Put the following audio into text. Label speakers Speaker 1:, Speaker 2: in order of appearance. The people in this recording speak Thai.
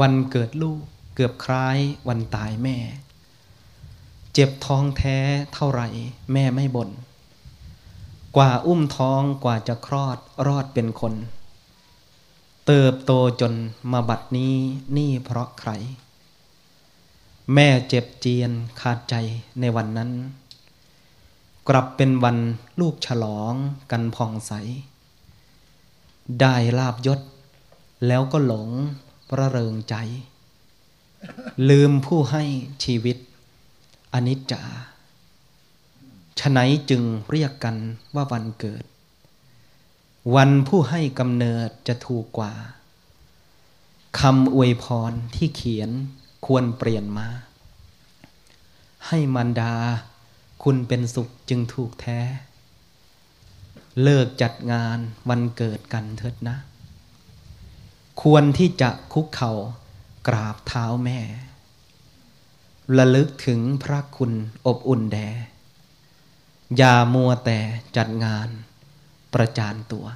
Speaker 1: วันเกิดลูกเกือบคล้ายวันตายแม่ เจ็บท้องแท้เท่าไหร่แม่ไม่บน่นกว่าอุ้มท้องกว่าจะคลอดรอดเป็นคน เติบโตจนมาบัดนี้นี่เพราะใคร แม่เจ็บเจียนขาดใจในวันนั้น กลับเป็นวันลูกฉลองกันผ่องใส ได้ลาบยศแล้วก็หลง ระเริงใจ ลืมผู้ให้ชีวิตอนิจจาฉไหนจึงเรียกกันว่าวันเกิด วันผู้ให้กำเนิดจะถูกกว่าคำอวยพรที่เขียนควรเปลี่ยนมา ให้มันดา คุณเป็นสุขจึงถูกแท้ เลิกจัดงานวันเกิดกันเถิดนะ ควรที่จะคุกเข่ากราบเท้าแม่ ระลึกถึงพระคุณอบอุ่นแดอย่ามัวแต่จัดงานประจานตัว